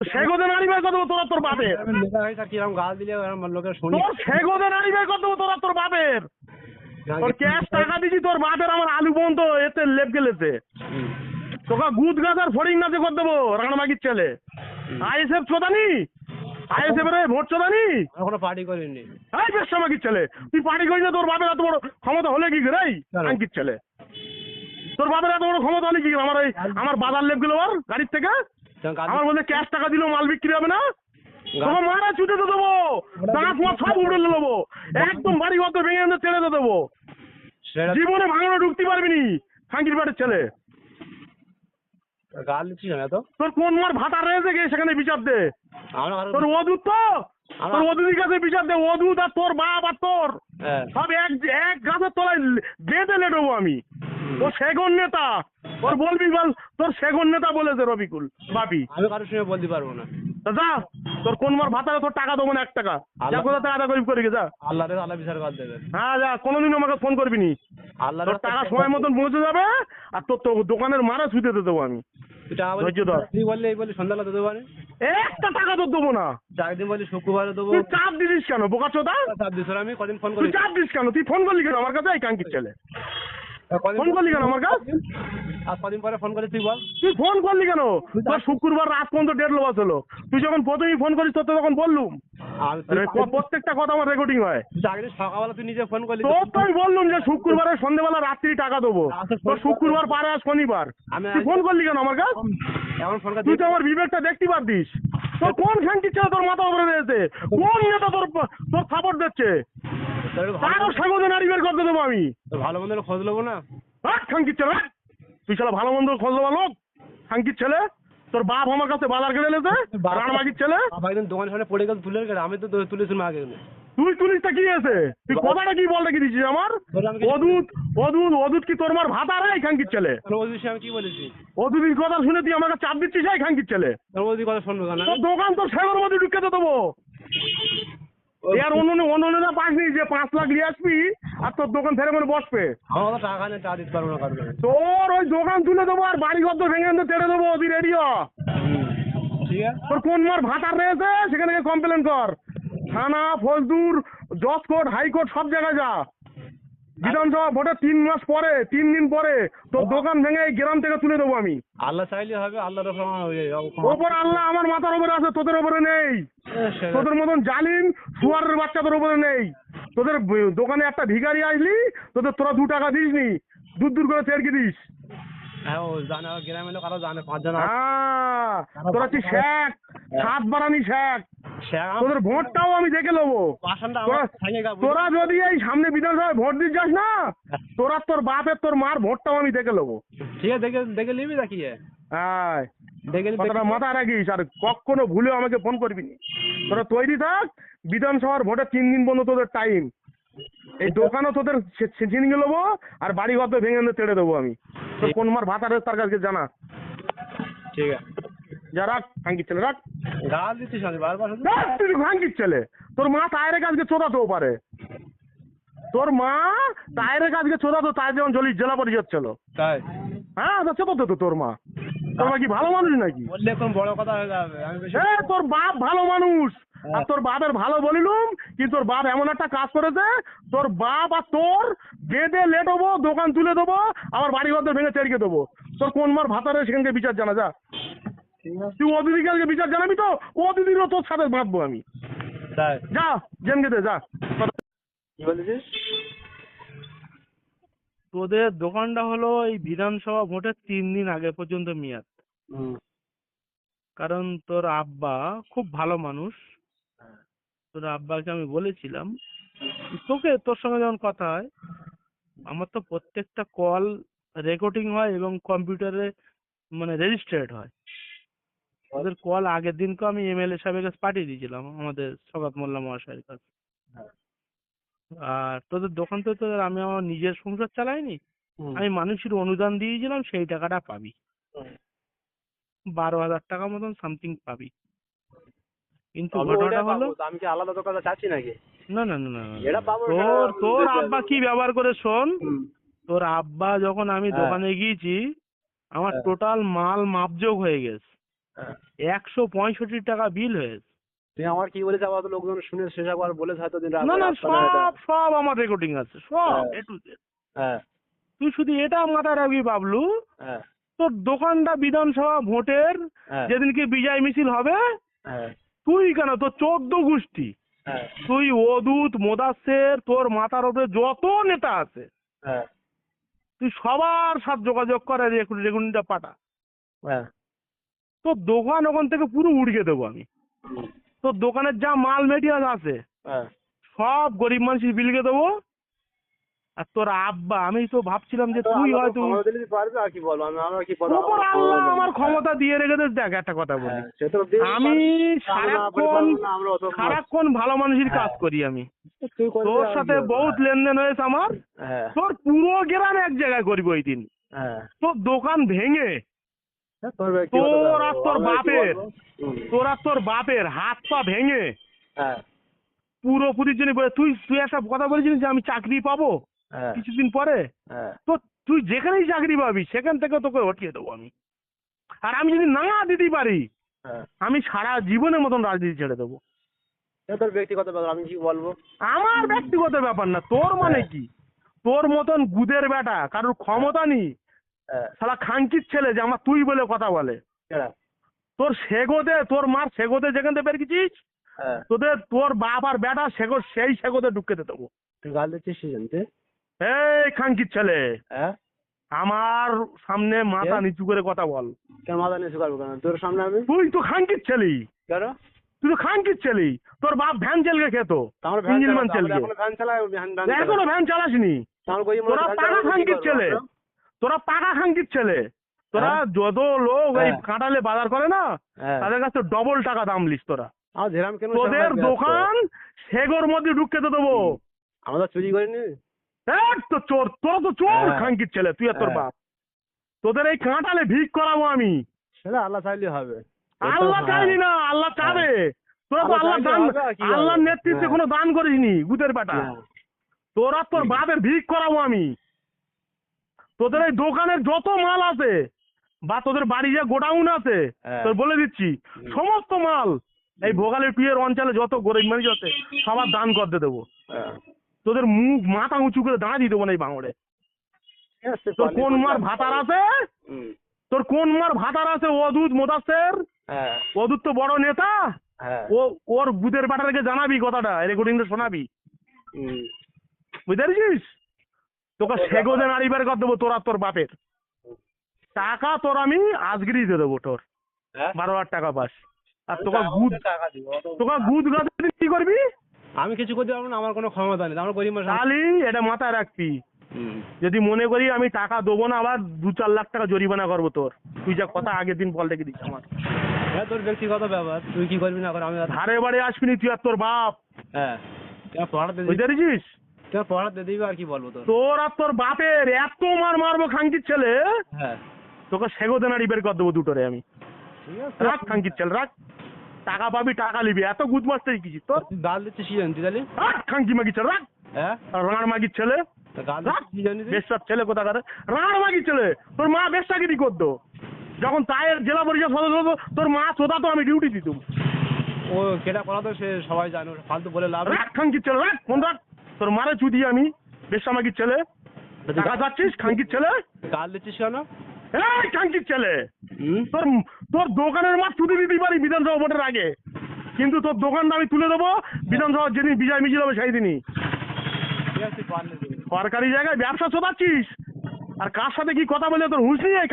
নারী বের করে দেবো তোরা তোর বাপের। আমি নেতা থাকি এরকম গাল দিলে আমার লোকের শুনি। তোর সেগোদে নারী বের করে দেবো তোরা তোর বাপের। তোর ক্যাশ টাকা দিছি তোর বাপের আমার আলু এতে লেপ তোকে গুদ গাছ আর ফড়িং নাচে করে দেবো রাঙামাগির ছেলে। আইএসএফ চোদানি? আইএসএফ এর ভোট চোদানি আমি কোনো পার্টি করিনি। এই বেশ মাগির ছেলে তুই পার্টি করিস না তোর বাপের এত বড় ক্ষমতা হলে কি? আঙ্কির ছেলে? তোর বাপের এত বড় ক্ষমতা হলে কি আমার এই আমার বাজার লেপ গেলো আর গাড়ির থেকে? আমার ক্যাশ টাকা দিলেও মাল বিক্রি হবে না? তোমার মারা ছুটে তো দেবো। দাঁত মাছ সব উড়ে দেবো একদম বাড়ি ঘর তো ভেঙে এনে ছেড়ে তো দেবো। জীবনে ভাঙানো ঢুকতে পারবি নি ফাঙ্কির ছেলে। গাল দিচ্ছিস না তো তোর কোন মার ভাতা রয়েছে গিয়ে সেখানে বিচার দে? তোর অদূত তো? তোর অদূতির কাছে বিচার দে অদূত আর তোর বাপ আর তোর। হ্যাঁ। সব এক এক গাছের তলায় বেঁধে লেটবো আমি। ও সেগুন নেতা। ওর বলবি বল তোর সেগন নেতা বলেছে রবিকুল বাপি। আমি কারোর সঙ্গে বলতে পারব না। যা তোর কোন মার ভাতারে তোর টাকা দেবো না এক টাকা। যা কোথা থেকে আদা করি করে যা। আল্লাহ আল্লাহ বিচার কর দেবে। হ্যাঁ যা কোনোদিন আমাকে ফোন করবি নি। আল্লাহ তোর টাকা সময় মতন পৌঁছে যাবে আর তোর তো দোকানের মারা ছুটে দেবো আমি। ধৈর্য ধর। তুই বললে এই বলি সন্ধ্যাবেলা দেবো একটা টাকা তোর দেবো না। একদিন বলি শুক্রবারে দেবো। তুই চাপ দিদিস কেন বোকা চোদা চাপ দিস আমি কদিন ফোন তুই চাপ দিস কেন? তুই ফোন করলি কেন? আমার কাছে এই কাঙ্কির ছেলে। ফোন করলি কেন আমার কাছে? আর কদিন পরে ফোন করে তুই বল। তুই ফোন করলি কেন? তোর শুক্রবার রাত পর্যন্ত ডেট লোবাস হলো। তুই যখন প্রথমেই ফোন করিস তোর তো তখন বললুম। আমি আরে ক- প্রত্যেকটা কথা আমার রেকর্ডিং হয়। একদিন সকালবেলা তুই নিজে ফোন করলি তোর তো আমি বললুম যে শুক্রবারে সন্ধ্যেবেলা রাত্রি টাকা দেবো। তোর শুক্রবার পারে আর শনিবার। তুই ফোন করলি কেন আমার কাছে? তুই তো আমার বিবেকটা দেখতে পারতিস। তোর কোন খানকির ছেলে তোর মাথা উপরে রয়েছে? কোন নেতা তোর তোর সাপোর্ট দিচ্ছে? তারও স্বাগত নারী বের করতে দেবো আমি। ভালো মন্দ খোঁজ নেব না? হাট খানকির ছেলে। তুই শালা ভালো মন্দ খোঁজ দেওয়া লোক? খানকির ছেলে? তোর বাপ আমার কাছে বাজার কেড়ে লেছে রানবাগির ছেলে? বাবা দোকানের সামনে পড়ে গেছে তুলে গেছে আমি তো তো- তুলেছিলাম আগে। তুই তুলিস তা কি আছে? তুই কথাটা কি বলতে কি দিছিস আমার? অদূত অদূত অদূত কি তোর মার ভাতা রে খানকির ছেলে? তাহলে ওই আমি কি বলেছি? অদূতির কথা শুনে তুই আমাকে চাপ দিচ্ছিস এই ছেলে? কথা শুনব দোকান তোর সেবার মধ্যে ঢুকে তো দেবো। এর অন্য অন্য পাসনি যে পাঁচ লাখ নিয়ে আসবি আর তোর দোকান ফেরে মানে বসবে। টাকা নেই টাকা দিতে পারব না তোর ওই দোকান তুলে দেবো আর বাড়ি ঘর তো ভেঙে তেড়ে দেবো রেডিও ঠিক তোর কোন মার ভাতার রয়েছে সেখানে গিয়ে কমপ্লেন কর। থানা ফৌজদুর জজ কোর্ট হাইকোর্ট সব জায়গায় যা। বিধানসভা ভোটের তিন মাস পরে তিন দিন পরে তোর দোকান ভেঙে এই গ্রাম থেকে তুলে দেবো আমি। আল্লাহ চাইলে হবে আল্লাহর ওই- ওপর আল্লাহ আমার মাথার উপরে আছে তোদের উপরে নেই। তোদের মতন জালিম সুয়ারের বাচ্চাদের উপরে নেই। তোদের দোকানে একটা ভিখারি আসলি তোদের তোরা দু টাকা দিস নি দূর দূর করে তেড়কে দিস। হ্যাঁ ও জানে গ্রামের লোক আরও জানে পাঁচজন আছে। তোরা হচ্ছে শেখ সাত বারানি শেখ তোদের ভোটটাও আমি দেখে নেব। তোরা আমার ভাঙে গা- তোরা যদি এই সামনে বিধানসভায় ভোট দিতে যাস না তোরা তোর বাপের তোর মার ভোটটাও আমি দেখে নেব। ঠিক আছে দেখে দেখে নিবি নাকি? কথাটা মাথায় রাখিস আর কখনো ভুলেও আমাকে ফোন করবি না। তোরা তৈরি থাক বিধানসভার ভোটের তিন দিন পর্যন্ত তোদের টাইম এই দোকানও তোদের ছিনিয়ে নেব আর বাড়ি ঘর তো ভেঙে তেড়ে দেবো আমি। তোর কোন মার ভাতা রয়েছে তার কাছে জানা। ঠিক আছে। যা রাখ ভাঙ্গির ছেলে রাখ। গাল দিচ্ছিস বারবার তুই ভাঙ্গির ছেলে। তোর মা তায়ের কাজকে চোদাতেও পারে। তোর মা চোদাতো তাই যেমন জলি জেলা পরিষদ ছিল। তাই? হ্যাঁ তা চোদাতো তো তোর মা। তোর মা কি ভালো মানুষ নাকি? বললে এখন বড় কথা হয়ে যাবে তোর বাপ ভালো মানুষ। আর তোর বাপের ভালো বলিলুম কিন্তু তোর বাপ এমন একটা কাজ করেছে তোর বাপ আর তোর বেঁধে লেট হব দোকান তুলে দেবো আবার বাড়ি ঘর ভেঙে চেড়কে দেবো। তোর কোন মার ভাতারে সেখানকে বিচার জানা যা। তুই বিচার জানাবি তো? অদিদিরও তোর সাথে বাঁধবো আমি। যা জেনকে দে যা। কি বলেছিস? তোদের দোকানটা হলো এই বিধানসভা ভোটের তিন দিন আগে পর্যন্ত মেয়াদ। হুম। কারণ তোর আব্বা খুব ভালো মানুষ। তোর আব্বাকে আমি বলেছিলাম তোকে তোর সঙ্গে যখন কথা হয় আমার তো প্রত্যেকটা কল রেকর্ডিং হয় এবং কম্পিউটারে মানে রেজিস্টার্ড হয়। ওদের কল আগের দিনকে আমি এমএলএ সাহেবের কাছে পাঠিয়ে দিয়েছিলাম আমাদের সগাত মোল্লা মহাশয়ের কাছে। আর তোদের দোকান তো তোদের আমি আমার নিজের সংসার চালাইনি। আমি মানুষের অনুদান দিয়েছিলাম সেই টাকাটা পাবি। বারো হাজার টাকা মতন সামথিং পাবি। কিন্তু ঘটনাটা হলো আমি কি আলাদা দোকানে চাচ্ছি নাকি? না না না না এটা পাবো, তোর তোর আব্বা কি ব্যবহার করে শোন। তোর আব্বা যখন আমি হ্যাঁ। দোকানে গিয়েছি আমার হ্যাঁ। টোটাল মাল মাপযোগ হয়ে গেছে। হ্যাঁ। একশো পঁয়ষট্টি টাকা বিল হয়েছে তুই আমার কি বলেছে আবার লোকজন শুনে শেষ একবার বলেছে হয়তো দিন না না সব সব আমার রেকর্ডিং আছে। সব। এ টু জেড হ্যাঁ। তুই শুধু এটা মাথায় রাখবি বাবলু। হ্যাঁ। তোর দোকানটা বিধানসভা ভোটের। যেদিনকে বিজয় মিছিল হবে হ্যাঁ। তুই কেন? তোর চোদ্দ গোষ্ঠী। হ্যাঁ। তুই অদূত মোদাসের তোর মাথার উপরে যত নেতা আছে হ্যাঁ। তুই সবার সাথে যোগাযোগ করে রেগুনিটা পাঠা। হ্যাঁ। তোর দোকান ওখান থেকে পুরো উড়িয়ে দেবো আমি। তোর দোকানের যা মাল মেটেরিয়াল আছে সব গরিব মানুষের বিলকে দেবো। আর তোর আব্বা আমি তো ভাবছিলাম যে তুই হয়তো ক্ষমতা দিলে তুই পারবি আর কি বলব আমরা কি বলব আল্লাহ আমার ক্ষমতা দিয়ে রেখেছে দেখ একটা কথা বলি। হ্যাঁ, আমি সারাক্ষণ সারাক্ষণ ভালো মানুষের কাজ হ্যাঁ। করি আমি। তোর সাথে? বহুত লেনদেন হয়েছে আমার। হ্যাঁ। তোর পুরো গ্রাম এক জায়গায় করবি ওই দিন। তোর দোকান ভেঙে। তোর তোর আর তোর বাপের। তোর আর তোর বাপের হাত পা ভেঙে পুরোপুরির জন্য বলে, তুই তুই একটা কথা বলেছিলি যে আমি চাকরি পাবো? কিছুদিন পরে হ্যাঁ। তো তুই যেখানেই চাকরি পাবি সেখান থেকে তোকে হটিয়ে দেবো আমি। আর আমি যদি না দিতে পারি হ্যাঁ। আমি সারা জীবনের মতন রাজনীতি ছেড়ে দেবো। তোর ব্যক্তিগত ব্যাপার আমি কি বলব? আমার ব্যক্তিগত ব্যাপার না তোর মানে কি? তোর মতন গুদের বেটা কারোর ক্ষমতা নেই। হ্যাঁ। সালা খানকির ছেলে যে আমার তুই বলে কথা বলে। তোর সেগোতে তোর মার সেগোতে যেখান থেকে বের গেছিস হ্যাঁ। তোদের তোর বাপ আর বেটা সেগো সেই সেগোতে ঢুকে দেবো। তুই গাল দিচ্ছিস এই খানকির ছেলে। হ্যাঁ? আমার সামনে মাথা নিচু করে কথা বল। কেন মাথা নিচু করব কেন? তোর সামনে আমি? তুই তো খানকির ছেলি। কেন? তুই তো খানকির ছেলি। তোর বাপ ভ্যান চালকে খেত। ইঞ্জিন মান চালকে এখনও ভ্যান চালাসনি। তোরা পাকা ছেলে। তোরা পাকা খানকির ছেলে। তোরা? যত লোক এই হ্যাঁ। কাঁটালে বাজার করে না হ্যাঁ। তাদের কাছে ডবল টাকা দাম লিস তোরা। তোদের দোকান সেগোর মধ্যে ঢুকতে তো দেবো। আমরা চুরি করিনি। এক তো চোর তোরা তো চোর হ্যাঁ। ছেলে তুই আর তোর হ্যাঁ। বাপ তোদের এই কাঁটালে ভিক করাবো আমি সেটা আল্লাহ চাইলে হবে আল্লাহ হ্যাঁ। চাইনি না আল্লাহ চাবে তোরা তো আল্লাহ দান? আল্লাহর নেতৃত্বে হ্যাঁ। কোনো দান করিসনি গুদের বেটা হ্যাঁ। তোরা তোর বাপের ভিক করাবো আমি তোদের এই দোকানের যত মাল আছে বা তোদের বাড়ি যে গোডাউন আছে হ্যাঁ। তোর বলে দিচ্ছি সমস্ত মাল এই ভোগালী টুয়ের অঞ্চলে যত গরিব মানুষ আছে সবার দান করতে দেবো হ্যাঁ। তোদের মুখ মাথা উঁচু করে দাঁড়া দেবো না এই বাংলায় তোর কোন মার ভাতার আছে? তোর কোন মার ভাতার আছে অদূত মোদাসের? হ্যাঁ। অদূত তো বড় নেতা? হ্যাঁ। ও ওর বুধের বাটারকে জানাবি কথাটা রেকর্ডিংটা শোনাবি। বুঝতে পেরেছিস? তোকে সেগোদে নারী বের করে দেবো তোর আর তোর বাপের। টাকা তোর আমি আজগিরি দিয়ে দেবো তোর। হ্যাঁ? বারো হাজার টাকা পাস। আর তোকে গুদ তোকে গুদ গাছে কি করবি? আমি কিছু করতে পারব না আমার কোনো ক্ষমতা নেই। আমার গরিব মানুষ খালি এটা মাথায় রাখবি। যদি মনে করি আমি টাকা দেবো না আবার দু চার লাখ টাকা জরিমানা করব তোর। তুই যা কথা আগের দিন বল রেখে দিস আমার হ্যাঁ তোর ব্যক্তিগত ব্যাপার। তুই কি করবি না কর আমি আর- ধারে বাড়ি আসবি নি তুই আর তোর বাপ। হ্যাঁ। পড়াতে বুঝতে পেরেছিস? তুই পড়াতে দিবি আর কি বলব তোর? তোর আর তোর বাপের এত মার মারবো খাঙ্কির ছেলে। হ্যাঁ। তোকে সেগোদে নাড়ি বের করে দেবো দুটোরে আমি। রাখ খাঙ্কির ছেলে রাখ। টাকা পাবি টাকা নিবি। এত গুদ মারতে কিছু তোর? গাল দিচ্ছিস কি জানি তুই তাহলে খাঙ্কি মাগি ছেলে রাখ। হ্যাঁ? রাঙার মাগির ছেলে। বেশার ছেলে কোথা করে রাঙার মাগির ছেলে। তোর মা বেশাগিরি করতো। যখন তায়ের জেলা পরিষদ সদস্য হতো তোর মা সোদা তো আমি ডিউটি দিতুম। ও কেটা করা তো সে সবাই জানে ফালতু বলে লাভ। রাখ খাঙ্কির ছেলে রাখ ফোন রাখ। তোর মারে চুদি আমি বেশা মাগির ছেলে। টাকা যাচ্ছিস খাঙ্কির ছেলে? গাল দিচ্ছিস কেন? এই কাঙ্কির ছেলে। তোর তোর দোকানের মাছ তুলে দিতে পারি বিধানসভা ভোটের আগে। কিন্তু তোর দোকানটা আমি তুলে দেবো বিধানসভা যেদিন বিজয় মিছিল হবে সেই দিনই। সরকারি জায়গায় ব্যবসা চোদাচ্ছিস আর কার সাথে কি কথা বলে তোর হুঁশ নিয়ে